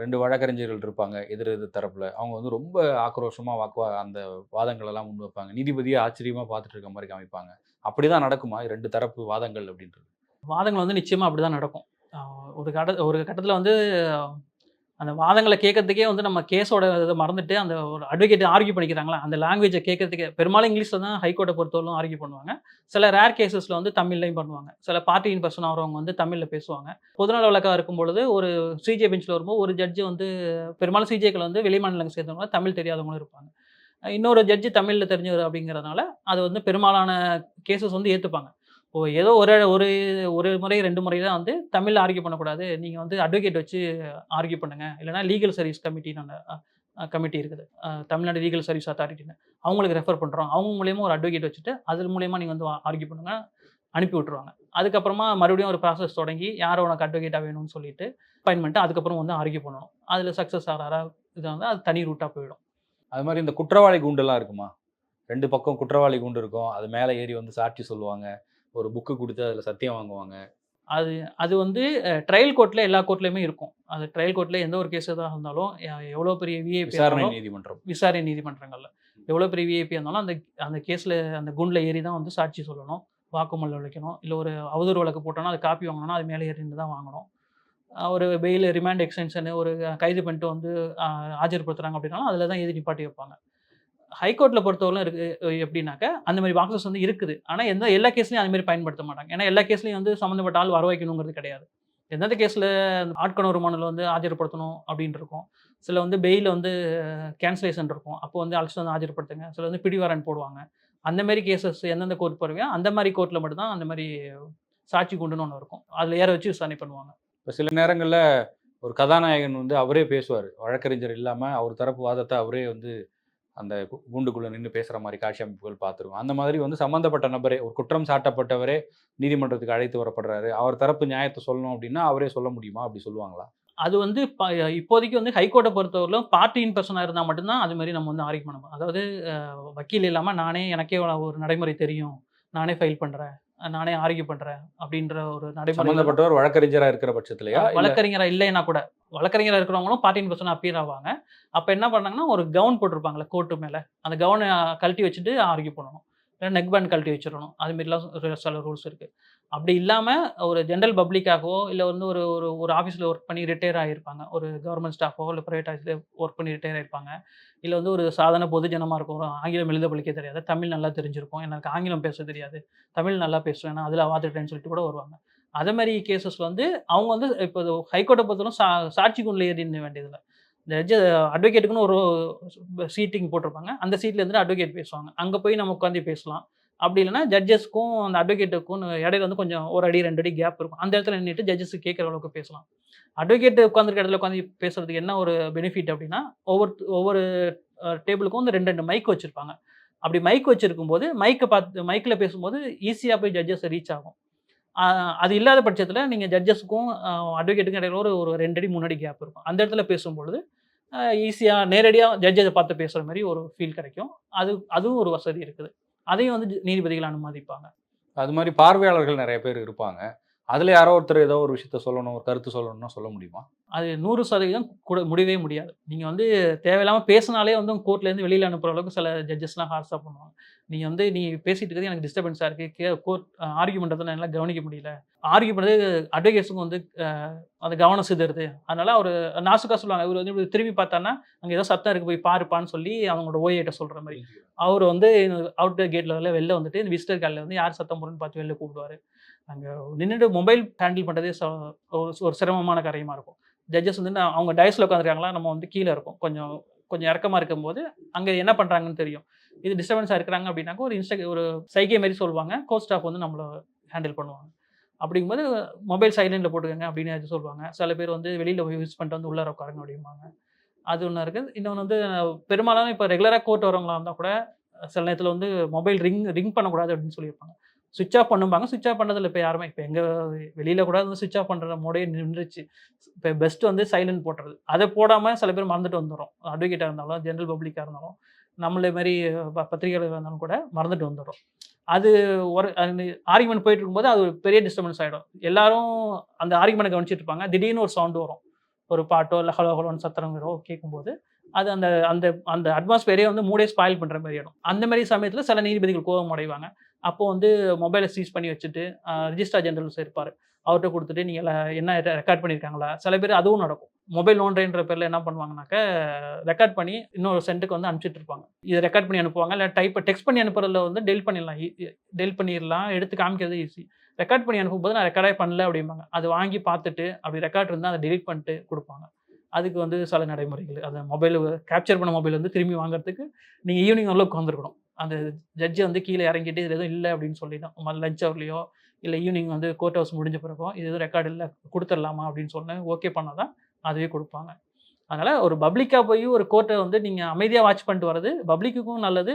ரெண்டு வழக்கறிஞர்கள் இருப்பாங்க எதிர் எதிர் தரப்புல. அவங்க வந்து ரொம்ப ஆக்ரோஷமா வாக்குவா அந்த வாதங்கள் எல்லாம் முன் வைப்பாங்க. நீதிபதியை ஆச்சரியமா பார்த்துட்டு இருக்க மாதிரி காமிப்பாங்க. அப்படிதான் நடக்குமா? ரெண்டு தரப்பு வாதங்கள் அப்படின்றது. வாதங்கள் வந்து நிச்சயமாக அப்படி தான் நடக்கும் ஒரு கட்ட ஒரு கட்டத்தில் வந்து அந்த வாதங்களை கேட்கறதுக்கே வந்து நம்ம கேஸோட இதை மறந்துட்டு அந்த ஒரு அட்வொகேட் ஆர்கியூ பண்ணிக்கிறாங்களா? அந்த லாங்குவேஜை கேட்கறதுக்கு பெரும்பாலும் இங்கிலீஷில் தான் ஹைகோர்ட்டை பொறுத்தவரைக்கும் ஆர்கியூ பண்ணுவாங்க. சில ரேர் கேசஸில் வந்து தமிழ்லையும் பண்ணுவாங்க. சில பார்ட்டியின் பர்சன் ஆகிறவங்க வந்து தமிழில் பேசுவாங்க. பொதுநல வழக்காக இருக்கும் பொழுது ஒரு சிஜே பெஞ்சில் வரும்போது ஒரு ஜட்ஜு வந்து பெரும்பாலும் சிஜேக்கள் வந்து வெளிமாநிலங்கள் சேர்ந்தவங்க தமிழ் தெரியாதவங்களும் இருப்பாங்க. இன்னொரு ஜட்ஜு தமிழில் தெரிஞ்சவர் அப்படிங்கிறதுனால அது வந்து பெரும்பாலான கேசஸ் வந்து ஏற்றுப்பாங்க இப்போ ஏதோ ஒரு ஒரு ஒரு முறை ரெண்டு முறை தான் வந்து தமிழில் ஆர்கியூ பண்ணக்கூடாது. நீங்கள் வந்து அட்வொகேட் வச்சு ஆர்கியூ பண்ணுங்கள் இல்லைனா லீகல் சர்வீஸ் கமிட்டின்னு கமிட்டி இருக்குது. தமிழ்நாடு லீகல் சர்வீஸ் அத்தாரிட்டின்னு அவங்களுக்கு ரெஃபர் பண்ணுறோம் அவங்க மூலியமாக ஒரு அட்வொகேட் வச்சுட்டு அது மூலியமாக நீங்கள் வந்து ஆர்கியூ பண்ணுங்கள் அனுப்பி விட்ருவாங்க அதுக்கப்புறமா மறுபடியும் ஒரு ப்ராசஸ் தொடங்கி யாரோ உனக்கு அட்வொகேட்டாக வேணும்னு சொல்லிட்டு அப்பாயின் பண்ணிட்டு அதுக்கப்புறம் வந்து ஆர்கியூ பண்ணணும். அதில் சக்ஸஸ் ஆகிறாரா இது வந்து அது தனி ரூட்டாக போயிடும். அது மாதிரி இந்த குற்றவாளி குண்டெல்லாம் இருக்குமா? ரெண்டு பக்கம் குற்றவாளி குண்டு இருக்கும். அது மேலே ஏறி வந்து சாட்சி சொல்லுவாங்க. ஒரு புக்கு கொடுத்து அதில் சத்தியம் வாங்குவாங்க. அது அது வந்து ட்ரையல் கோர்ட்டில் எல்லா கோர்ட்லேயுமே இருக்கும். அது ட்ரையல் கோர்ட்டில் எந்த ஒரு கேஸ் எதாக இருந்தாலும் எவ்வளோ பெரிய விஐபி விசாரணை நீதிமன்றம். விசாரணை நீதிமன்றங்கள்ல. எவ்வளோ பெரிய விஐபி இருந்தாலும் அந்த அந்த கேஸில் அந்த குண்டில் ஏறி தான் வந்து சாட்சி சொல்லணும். வாக்குமூலம் அளிக்கணும். இல்லை ஒரு அவதூறு வழக்கு போட்டோன்னா அது காப்பி வாங்கணும்னா அது மேலே ஏறி தான் வாங்கணும். ஒரு பெயில் ரிமாண்ட் எக்ஸ்டென்ஷனு ஒரு கைது பண்ணிட்டு வந்து அஹ், ஆஜர்படுத்துறாங்க அப்படின்னாலும் அதில் தான் எழுதி நிப்பாட்டி வைப்பாங்க. ஹைகோர்ட்டில் பொறுத்தவரைக்கும் இருக்கு எப்படின்னாக்க அந்த மாதிரி பாக்ஸஸ் வந்து இருக்குது. ஆனால் எந்த எல்லா கேஸ்லையும் அந்த மாதிரி பயன்படுத்த மாட்டாங்க. ஏன்னா எல்லா கேஸ்லையும் வந்து சம்மந்தப்பட்ட ஆள் வர வைக்கணுங்கிறது கிடையாது. எந்தெந்த கேஸில் ஆட்கொணர் மனுவில் வந்து ஆஜர்படுத்தணும் அப்படின்னு இருக்கும். சில வந்து பெயில் வந்து கேன்சலேஷன் இருக்கும். அப்போ வந்து அழைச்சிட்டு வந்து ஆஜர்படுத்துங்க. சில வந்து பிடிவாரன் போடுவாங்க. அந்த மாதிரி கேசஸ் எந்தெந்த கோர்ட் போடுவீங்க அந்த மாதிரி கோர்ட்டில் மட்டும்தான் அந்த மாதிரி சாட்சி கொண்டுன்னு ஒன்று இருக்கும். அதில் ஏற வச்சு விசாரணை பண்ணுவாங்க. இப்போ சில நேரங்களில் ஒரு கதாநாயகன் வந்து அவரே பேசுவார். வழக்கறிஞர் இல்லாமல் அவர் தரப்பு வாதத்தை அவரே வந்து அந்த கூண்டுக்குள்ளே நின்று பேசுகிற மாதிரி காட்சி அமைப்புகள் பார்த்துருக்கோம். அந்த மாதிரி வந்து சம்மந்தப்பட்ட நபரே ஒரு குற்றம் சாட்டப்பட்டவரே நீதிமன்றத்துக்கு அழைத்து வரப்படுறாரு. அவர் தரப்பு நியாயத்தை சொல்லணும் அப்படின்னா அவரே சொல்ல முடியுமா? அப்படி சொல்லுவாங்களா? அது வந்து ப- இப்போதைக்கு வந்து ஹைகோர்ட்டை பொறுத்தவரையிலும் பார்ட்டியின் பர்சனாக இருந்தால் மட்டும்தான் அது மாதிரி நம்ம வந்து ஆர்கியூ பண்ணுவோம் அதாவது வக்கீல் இல்லாமல் நானே எனக்கே ஒரு நடைமுறை தெரியும். நானே ஃபைல் பண்ணுறேன் நானே ஆர்கியூ பண்ணுறேன் அப்படின்ற ஒரு நடைமுறை சம்மந்தப்பட்டவர் வழக்கறிஞராக இருக்கிற பட்சத்துலையா? இல்ல வழக்கறிஞரா இல்லைன்னா கூட. வழக்கறிஞரா இருக்கிறவங்களும் பார்ட்டின் பர்சன் அப்பியர் ஆவாங்க. அப்போ என்ன பண்ணாங்கன்னா ஒரு கவுன் போட்டிருப்பாங்களே கோர்ட்டு மேலே. அந்த கவுனை கழட்டி வச்சுட்டு ஆர்கியூ பண்ணணும். இல்லை நெக் பேண்ட் கழட்டி வச்சிடணும். அதுமாரிலாம் சில ரூல்ஸ் இருக்குது அப்படி இல்லாமல் ஒரு ஜென்ரல் பப்ளிக்காகவோ இல்லை வந்து ஒரு ஒரு ஒரு ஆஃபீஸில் ஒர்க் பண்ணி ரிட்டையர் ஆகியிருப்பாங்க ஒரு கவர்மெண்ட் ஸ்டாஃபோ இல்லை ப்ரைவேட் ஆஃபீஸில் ஒர்க் பண்ணி ரிட்டையர் ஆகிருப்பாங்க இல்லை வந்து ஒரு சாதாரண பொதுஜனமாக இருக்கும் ஆங்கிலம் எழுத படிக்க தெரியாது. தமிழ் நல்லா தெரிஞ்சிருக்கும். எனக்கு ஆங்கிலம் பேச தெரியாது. தமிழ் நல்லா பேசுவேன். நான் அதில் வாத்துட்டேன்னு சொல்லிட்டு கூட வருவாங்க. அதே மாதிரி கேசஸ் வந்து அவங்க வந்து இப்போ ஹைகோர்ட்டை பொறுத்தவரை சா சாட்சி குண்டில் ஏறி வேண்டியதில்லை. ஜட்ஜு அட்வொகேட்டுக்குன்னு ஒரு சீட்டிங் போட்டிருப்பாங்க. அந்த சீட்டில் இருந்துட்டு அட்வொகேட் பேசுவாங்க. அங்கே போய் நம்ம உட்காந்து பேசலாம். அப்படி இல்லைனா ஜட்ஜஸ்க்கும் அந்த அட்வொகேட்டுக்கும் இடையில வந்து கொஞ்சம் ஒரு அடி ரெண்டு அடி கேப் இருக்கும். அந்த இடத்துல நின்றுட்டு ஜட்ஜஸ் கேட்குற அளவுக்கு பேசலாம். அட்வொகேட் உட்காந்துருக்க இடத்துல உட்காந்து பேசுறதுக்கு என்ன ஒரு பெனிஃபிட் அப்படின்னா ஒவ்வொரு ஒவ்வொரு டேபிளுக்கும் வந்து ரெண்டு ரெண்டு மைக் வச்சுருப்பாங்க. அப்படி மைக் வச்சுருக்கும் போது மைக்கை பார்த்து மைக்கில் பேசும்போது ஈஸியாக போய் ஜட்ஜஸ் ரீச் ஆகும். அது இல்லாத பட்சத்தில் நீங்கள் ஜட்ஜஸுக்கும் அட்வொகேட்டுக்கும் இடையில ஒரு ஒரு ரெண்டு அடி மூணு அடி கேப் இருக்கும். அந்த இடத்துல பேசும்பொழுது ஈஸியாக நேரடியாக ஜட்ஜை பார்த்து பேசுகிற மாதிரி ஒரு ஃபீல் கிடைக்கும். அது அதுவும் ஒரு வசதி இருக்குது. அதையும் வந்து நீதிபதிகள் அனுமதிப்பாங்க. அது மாதிரி பார்வையாளர்கள் நிறைய பேர் இருப்பாங்க. அதில் யாரோ ஒருத்தர் ஏதோ ஒரு விஷயத்த சொல்லணும் ஒரு கருத்து சொல்லணும்னா சொல்ல முடியுமா? அது நூறு சதவீதம் கூட முடியவே முடியாது. நீங்கள் வந்து தேவையில்லாமல் பேசினாலே வந்து கோர்ட்லேருந்து வெளியில் அனுப்புகிற அளவுக்கு சில ஜட்ஜஸ்லாம் ஹார்ஸாக பண்ணுவாங்க. நீங்கள் வந்து நீ பேசிட்டு இருக்கிறது எனக்கு டிஸ்டர்பன்ஸாக இருக்குது கே கோர்ட் ஆர்கியூ பண்ணுறதுல என்னால் கவனிக்க முடியல. ஆர்கியூ பண்ணுறது அட்வொகேட்ஸுக்கும் வந்து அஹ், அது கவனம் சிதறுது. அதனால அவர் நாசுக்கா சொல்லுவாங்க. இவர் வந்து இப்படி திரும்பி பார்த்தான்னா அங்கே ஏதோ சத்தம் இருக்குது போய் பாருப்பான்னு சொல்லி அவங்களோட ஓஏட்ட சொல்கிற மாதிரி. அவர் வந்து அவுட்டர் கேட்டில் வெளில வந்துட்டு இந்த விசிட்டர் காலில் வந்து யார் சத்தம் போடுன்னு பார்த்து வெளில கூப்பிடுவார். அங்கே நின்றுட்டு மொபைல் ஹேண்டில் பண்ணுறதே ஒரு சிரமமான காரியமாக இருக்கும். ஜட்ஜஸ் வந்து நான் அவங்க டயஸில் உட்காந்துருக்காங்களா நம்ம வந்து கீழே இருக்கும். கொஞ்சம் கொஞ்சம் இறக்கமாக இருக்கும்போது அங்கே என்ன பண்ணுறாங்கன்னு தெரியும். இது டிஸ்டர்பன்ஸாக இருக்கிறாங்க அப்படின்னாக்கா ஒரு இன்ஸ்டா ஒரு சைகை மாதிரி சொல்லுவாங்க. கோட் ஸ்டாஃப் வந்து நம்மளை ஹேண்டில் பண்ணுவாங்க. அப்படிங்கும்போது மொபைல் சைலண்டில் போட்டுக்கோங்க அப்படின்னு சொல்லுவாங்க. சில பேர் வந்து வெளியில் போய் யூஸ் பண்ணிட்டு வந்து உள்ளார உட்காருங்க அப்படிம்பாங்க. அது ஒன்று இருக்குது. இன்னொன்று வந்து பெரும்பாலான இப்போ ரெகுலராக கோர்ட் வரவங்களா இருந்தால் கூட சில நேரத்தில் வந்து மொபைல் ரிங் ரிங் பண்ணக்கூடாது அப்படின்னு சொல்லியிருப்பாங்க. சுவிட்ச் ஆஃப் பண்ணும்பாங்க. சுவிட்ச் ஆஃப் பண்ணதில் இப்போ யாருமே. இப்போ எங்கள் வெளியில் கூட வந்து சுவிட்ச் ஆஃப் பண்ணுற மோடே நின்றுச்சு. இப்போ பெஸ்ட் வந்து சைலண்ட் போட்டுறது அதை போடாமல் சில பேர் மறந்துட்டு வந்துடும் அட்வொகேட்டாக இருந்தாலும் ஜென்ரல் பப்ளிக்காக இருந்தாலும் நம்மளே மாதிரி ப- பத்திரிகையாளர் இருந்தாலும் கூட மறந்துட்டு வந்துடும் அது ஒரு ஆர்குமெண்ட் போயிட்டு இருக்கும்போது அது ஒரு பெரிய டிஸ்டர்பன்ஸ் ஆகிடும் எல்லாரும் அந்த ஆர்குமெண்ட் கவனிச்சிட்டு இருப்பாங்க திடீர்னு ஒரு சவுண்டு வரும். ஒரு பாட்டோ இல்லை ஹலோ ஹலோன்னு சத்திரம் கேட்கும்போது அது அந்த அந்த அந்த அட்மாஸ்பியரே வந்து மூடே ஸ்பாயில் பண்ணுற மாதிரி ஆகிடும் அந்த மாதிரி சமயத்தில் சில நீதிபதிகள் கோபம் அடைவாங்க. அப்போ வந்து மொபைலை சீஸ் பண்ணி வச்சுட்டு ரிஜிஸ்ட்ரார் ஜெனரல்ஸ் இருப்பார். அவர்கிட்ட கொடுத்துட்டு நீங்கள் என்ன ரெக்கார்ட் பண்ணியிருக்காங்களா சில பேர் அதுவும் நடக்கும். மொபைல் நோண்டுன்ற பேரில் என்ன பண்ணுவாங்கனாக்க ரெக்கார்ட் பண்ணி இன்னொரு சென்ட்டுக்கு வந்து அனுப்பிச்சிட்டு இருப்பாங்க. இதை ரெக்கார்ட் பண்ணி அனுப்புவாங்க. இல்லை டைப் டெக்ஸ்ட் பண்ணி அனுப்புறதுல வந்து டெல் பண்ணிடலாம். டெல் பண்ணிடலாம். எடுத்து காமிக்கிறது ஈஸி ரெக்கார்ட் பண்ணி அனுப்பும்போது நான் ரெக்கார்டே பண்ணல அப்படிம்பாங்க. அது வாங்கி பார்த்துட்டு அப்படி ரெக்கார்ட் இருந்தால் அதை டெலிட் பண்ணிட்டு கொடுப்பாங்க. அதுக்கு வந்து சில நடைமுறைகள். அந்த மொபைல் கேப்சர் பண்ண மொபைல் வந்து திரும்பி வாங்குறதுக்கு நீங்கள் ஈவினிங் உள்ள உட்காந்துருக்கணும் அந்த ஜட்ஜை வந்து கீழே இறங்கிட்டு இது எதுவும் இல்லை அப்படின்னு சொல்லி தான் லஞ்ச் அவர்லையோ இல்லை ஈவினிங் வந்து கோர்ட் ஹவுஸ் முடிஞ்ச பிறகோ இது எதுவும் ரெக்கார்டு இல்லை கொடுத்துடலாமா? அப்படின்னு சொன்னேன். ஓகே பண்ணால் தான் அதுவே கொடுப்பாங்க. அதனால் ஒரு பப்ளிக்காக போய் ஒரு கோர்ட்டை வந்து நீங்கள் அமைதியாக வாட்ச் பண்ணிட்டு வர்றது பப்ளிக்குக்கும் நல்லது.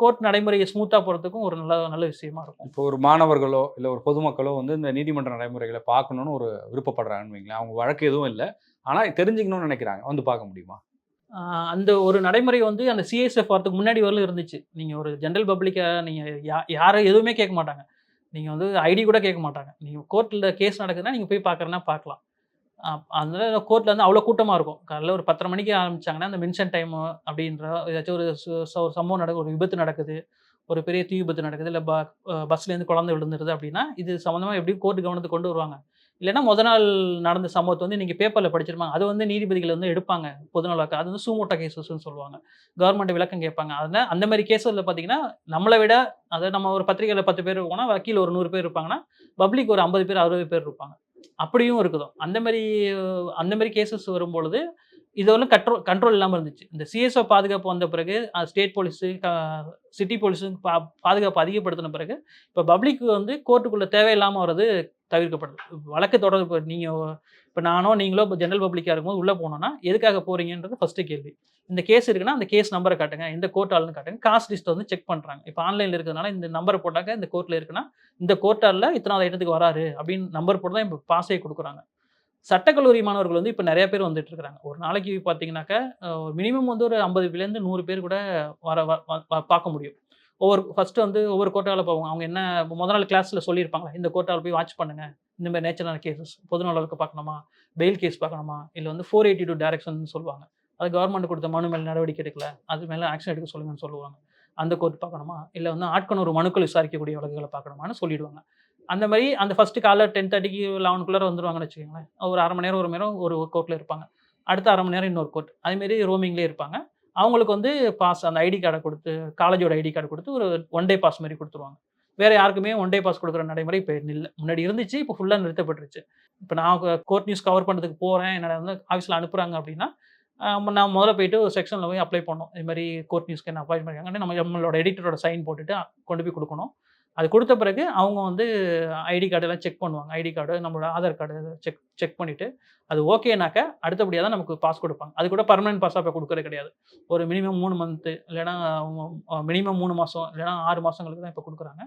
கோர்ட் நடைமுறையை ஸ்மூத்தாக போகிறதுக்கும் ஒரு நல்ல நல்ல விஷயமா இருக்கும். இப்போ ஒரு மாணவர்களோ இல்லை ஒரு பொதுமக்களோ வந்து இந்த நீதிமன்ற நடைமுறைகளை பார்க்கணும்னு ஒரு விருப்பப்படுறாங்கன்னு வைங்களேன். அவங்க வழக்கு எதுவும் இல்லை. ஆனால் தெரிஞ்சுக்கணும்னு நினைக்கிறாங்க. வந்து பார்க்க முடியுமா? அந்த ஒரு நடைமுறை வந்து அந்த சிஎஸ்எஃப் வரதுக்கு முன்னாடி வரலும் இருந்துச்சு. நீங்கள் ஒரு ஜென்ரல் பப்ளிக்காக நீங்கள் யா யாரை எதுவுமே கேட்க மாட்டாங்க. நீங்கள் வந்து ஐடி கூட கேட்க மாட்டாங்க. நீங்கள் கோர்ட்டில் கேஸ் நடக்குதுன்னா நீங்கள் போய் பார்க்குறேன்னா பார்க்கலாம் அதனால கோர்ட்டில் வந்து அவ்வளோ கூட்டமாக இருக்கும். காலையில் ஒரு பத்தரை மணிக்கு ஆரம்பித்தாங்கன்னா அந்த மென்ஷன் டைமு அப்படின்ற ஏதாச்சும் ஒரு சு- ஒரு சம்பவம் நடக்குது ஒரு விபத்து நடக்குது. ஒரு பெரிய தீ விபத்து நடக்குது. இல்லை ப பஸ்லேருந்து குழந்தை விழுந்துருது அப்படின்னா இது சம்மந்தமாக எப்படியும் கோர்ட்டு கவனத்துக்கு கொண்டு வருவாங்க. இல்லைன்னா முத நாள் நடந்த சம்பவத்தை வந்து நீங்கள் பேப்பரில் படிச்சிருப்பாங்க. அது வந்து நீதிபதிகள் வந்து எடுப்பாங்க. பொதுநலக்கு அது வந்து சூமோட்டா கேசஸ்ன்னு சொல்லுவாங்க. கவர்மெண்ட் விளக்கம் கேட்பாங்க. அதனால் அந்த மாதிரி கேஸில் பார்த்தீங்கன்னா நம்மளை விட அதாவது நம்ம ஒரு பத்திரிகையில் பத்து பேர் இருக்கோம்னா வக்கீல் ஒரு நூறு பேர் இருப்பாங்கன்னா பப்ளிக் ஒரு ஐம்பது பேர் அறுபது பேர் இருப்பாங்க. அப்படியும் இருக்குதோ. அந்த மாதிரி அந்த மாதிரி கேசஸ் வரும்பொழுது இதெல்லாம் கண்ட்ரோல் கண்ட்ரோல் இல்லாமல் இருந்துச்சு. இந்த சிஎஸ்ஓ பாதுகாப்பு வந்த பிறகு ஸ்டேட் போலீஸு சிட்டி போலீஸு பா பாதுகாப்பு அதிகப்படுத்தின பிறகு இப்போ பப்ளிக் வந்து கோர்ட்டுக்குள்ளே தேவையில்லாமல் வர்றது தவிர்க்கப்படுது. வழக்கு தொடர்பு இப்போ நீங்கள் இப்போ நானோ நீங்களோ இப்போ ஜென்ரல் பப்ளிக்காக இருக்கும்போது உள்ளே போனோன்னா எதுக்காக போகிறீங்கன்றது ஃபஸ்ட்டு கேள்வி. இந்த கேஸ் இருக்குன்னா அந்த கேஸ் நம்பரை காட்டுங்க இந்த கோர்ட் காட்டுங்க. காஸ்ட் லிஸ்ட்டை வந்து செக் பண்ணுறாங்க இப்போ ஆன்லைனில் இருக்கிறதுனால இந்த நம்பரை போட்டாக்க இந்த கோர்ட்டில் இருக்குன்னா இந்த கோர்ட்டாலில் இத்தனாவது இடத்துக்கு வராரு அப்படின்னு நம்பர் போட்டு தான் இப்போ பாஸே கொடுக்குறாங்க. சட்டக்கல்லூரி மாணவர்கள் வந்து இப்போ நிறைய பேர் வந்துட்டு இருக்கிறாங்க. ஒரு நாளைக்கு பார்த்தீங்கன்னாக்கா மினிமம் வந்து ஒரு ஐம்பது பேர்லேருந்து நூறு பேர் கூட வர வ- வ- வ- பார்க்க முடியும். ஒவ்வொரு ஃபஸ்ட்டு வந்து ஒவ்வொரு கோட்டாவில் போவாங்க. அவங்க என்ன முதல் நாள் கிளாஸில் சொல்லியிருப்பாங்களா? இந்த கோட்டாவில் போய் வாட்ச் பண்ணுங்க. இந்த மாதிரி நேச்சுரல் கேசஸ் பொதுநலவுக்கு பார்க்கணுமா? பெயில் கேஸ் பார்க்கணுமா? இல்லை வந்து ஃபோர் எயிட்டி டூ டேரக்ஷன் சொல்லுவாங்க. அது கவர்மெண்ட் கொடுத்த மனு மேலே நடவடிக்கை எடுக்கல. அது மேலே ஆக்ஷன் எடுக்க சொல்லுங்கன்னு சொல்லுவாங்க. அந்த கோர்ட் பார்க்கணுமா? இல்லை வந்து ஆட்கணூர் மனுக்கள் விசாரிக்கக்கூடிய வழக்குகளை பார்க்கணுமான்னு சொல்லிடுவாங்க. அந்த மாதிரி அந்த ஃபஸ்ட்டு காலை டென் தேர்ட்டிக்கு லெவனுக்குள்ளே வந்துடுவாங்கன்னு வச்சுக்கோங்களேன். ஒரு அரை மணி நேரம் ஒரு மணி நேரம் ஒரு கோர்ட்டில் இருப்பாங்க. அடுத்த அரை மணி நேரம் இன்னொரு கோர்ட் அதேமாரி ரோமிங்லேயே இருப்பாங்க. அவங்களுக்கு வந்து பாஸ் அந்த ஐடி கார்டை கொடுத்து காலேஜோட ஐடி கார்டு கொடுத்து ஒரு ஒன் டே பாஸ் மாதிரி கொடுத்துருவாங்க. வேறு யாருக்குமே ஒன் டே பாஸ் கொடுக்குற நடைமுறை இப்போ இல்லை. முன்னாடி இருந்துச்சு இப்போ ஃபுல்லாக நிறுத்தப்பட்டுருச்சு. இப்போ நான் கோர்ட் நியூஸ் கவர் பண்ணுறதுக்கு போகிறேன் என்னோட வந்து ஆஃபீஸில் அனுப்புகிறாங்க அப்படின்னா நான் முதல்ல போயிட்டு ஒரு செக்ஷனில் போய் அப்ளை பண்ணோம் இது மாதிரி கோர்ட் நியூஸ்க்கு என்ன அப்பாயின் பண்ணிருக்காங்க நம்ம நம்மளோட எடிட்டரோட சைன் போட்டுட்டு கொண்டு போய் கொடுக்கணும். அது கொடுத்த பிறகு அவங்க வந்து ஐடி கார்டெல்லாம் செக் பண்ணுவாங்க. ஐடி கார்டு நம்மளோட ஆதார் கார்டு செக் செக் பண்ணிவிட்டு அது ஓகேனாக்க அடுத்தபடியாக தான் நமக்கு பாஸ் கொடுப்பாங்க. அது கூட பர்மனெண்ட் பாஸாக இப்போ கொடுக்கறது கிடையாது. ஒரு மினிமம் மூணு மந்த்து இல்லைன்னா மினிமம் மூணு மாதம் இல்லைன்னா ஆறு மாதங்களுக்கு தான் இப்போ கொடுக்குறாங்க.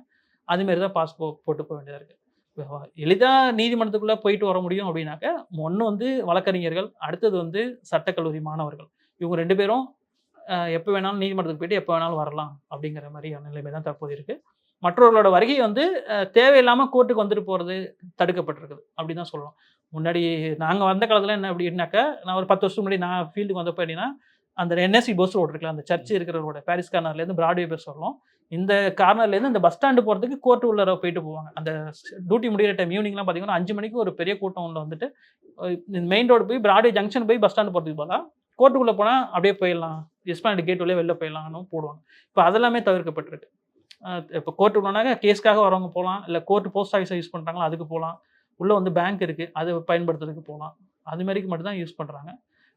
அதுமாரி தான் பாஸ் போ போட்டு போக வேண்டியதாக இருக்குது எளிதாக நீதிமன்றத்துக்குள்ளே போயிட்டு வர முடியும் அப்படின்னாக்க ஒன்று வந்து வழக்கறிஞர்கள் அடுத்தது வந்து சட்டக்கல்லூரி மாணவர்கள். இவங்க ரெண்டு பேரும் எப்போ வேணாலும் நீதிமன்றத்துக்கு போயிட்டு எப்போ வேணாலும் வரலாம் அப்படிங்கிற மாதிரியான நிலைமை தான் தற்போது இருக்குது மற்றவர்களோட வருகை வந்து தேவையில்லாமல் கோர்ட்டுக்கு வந்துட்டு போகிறது தடுக்கப்பட்டிருக்குது. அப்படி தான் சொல்லலாம் முன்னாடி நாங்கள் வந்த காலத்தில் என்ன அப்படின்னாக்கா நான் ஒரு பத்து வருஷம் முன்னாடி நான் ஃபீல்டுக்கு வந்தப்போ எப்படின்னா அந்த என்எஸ்சி பஸ் ரோடு இருக்குல்ல அந்த சர்ச் இருக்கிற ரோட பாரிஸ் கார்னர்லேருந்து பிராட்வே பஸ் வரலாம் இந்த கார்னர்லேருந்து இந்த பஸ் ஸ்டாண்டு போகிறதுக்கு கோர்ட்டு உள்ளர போயிட்டு போவாங்க. அந்த டியூட்டி முடிகிற டைம் ஈவினிங்லாம் பார்த்தீங்கன்னா அஞ்சு மணிக்கு ஒரு பெரிய கூட்டம் உள்ள வந்துட்டு மெயின் ரோடு போய் பிராட்வே ஜங்ஷன் போய் பஸ் ஸ்டாண்டு போகிறதுக்கு பதிலாக கோர்ட்டுக்குள்ளே போனால் அப்படியே போயிடலாம். எஸ்பாண்ட் கேட் வழியே வெளில போயிடலாம்னு போடுவாங்க. இப்போ அதெல்லாமே தவிர்க்கப்பட்டிருக்கு. இப்போ கோர்ட்டு போனாங்க கேஸ்க்காக வரவங்க போகலாம் இல்லை கோர்ட் போஸ்ட் ஆஃபீஸை யூஸ் பண்ணுறாங்களோ அதுக்கு போகலாம் உள்ளே வந்து பேங்க் இருக்குது அது பயன்படுத்துறதுக்கு போகலாம் அது மாதிரிக்கு மட்டும்தான் யூஸ் பண்ணுறாங்க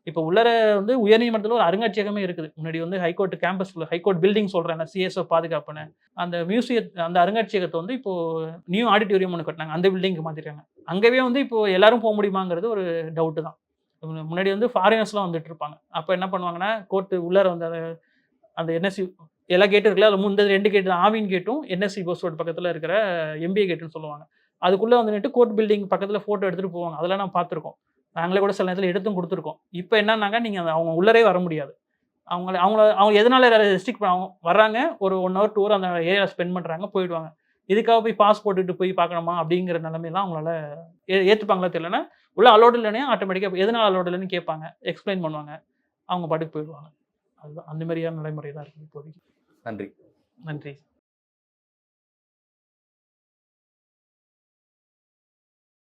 இப்போ உள்ளர வந்து உயர்நீதிமன்றத்தில் ஒரு அருங்காட்சியகமே இருக்குது. முன்னாடி வந்து ஹைகோர்ட் கேம்பஸில் ஹைகோர்ட் பில்டிங் சொல்கிறேன் சிஎஸ்ஓ பாதுகாப்புன்னு அந்த மியூசிய அந்த அருங்காட்சியகத்தை வந்து இப்போது நியூ ஆடிட்டோரியம் ஒன்று கட்டினாங்க. அந்த பில்டிங்க்கு மாற்றிருக்காங்க அங்கேயே வந்து இப்போது எல்லாரும் போக முடியுமாங்கிறது ஒரு டவுட்டு தான். முன்னாடி வந்து ஃபாரினர்ஸ்லாம் வந்துட்டு இருப்பாங்க. அப்போ என்ன பண்ணுவாங்கன்னா கோர்ட்டு உள்ளார வந்து அந்த என்எஸ்சி எல்லா கேட்டும் இருக்குல்ல அதில் முந்த ரெண்டு கேட்டு ஆவின் கேட்டும் என்எஸ்சி பஸ் ரோடு பக்கத்தில் இருக்கிற எம்பிஏ கேட்டுன்னு சொல்லுவாங்க. அதுக்குள்ளே வந்துட்டு கோர்ட் பில்டிங் பக்கத்தில் ஃபோட்டோ எடுத்துகிட்டு போவாங்க. அதெல்லாம் நான் பார்த்துருக்கோம். நாங்களே கூட சில நேரத்தில் எடுத்தும் கொடுத்துருக்கோம். இப்போ என்னன்னாங்க நீங்கள் அவங்க உள்ளரே வர முடியாது. அவங்கள அவங்கள அவங்க எதனால ரெஸ்ட்ரிக்ட் அவங்க வர்றாங்க ஒரு ஒன் ஹவர் டூர் அந்த ஏரியாவில் ஸ்பெண்ட் பண்ணுறாங்க போயிடுவாங்க. இதுக்காக போய் பாஸ் போட்டுட்டு போய் பார்க்கணுமா அப்படிங்கிற நிலமையெல்லாம் அவங்களால ஏ ஏற்றுப்பாங்களா தெரியலன்னா உள்ள அலோடு இல்லைனே ஆட்டோமேட்டிக்காக எதனால் அலோடு இல்லைன்னு கேட்பாங்க எக்ஸ்பிளைன் பண்ணுவாங்க. அவங்க பாட்டுக்கு போயிடுவாங்க. அதுதான் அந்த மாதிரியான நடைமுறை தான் இருக்குது இப்போதைக்கு. நன்றி. நன்றி.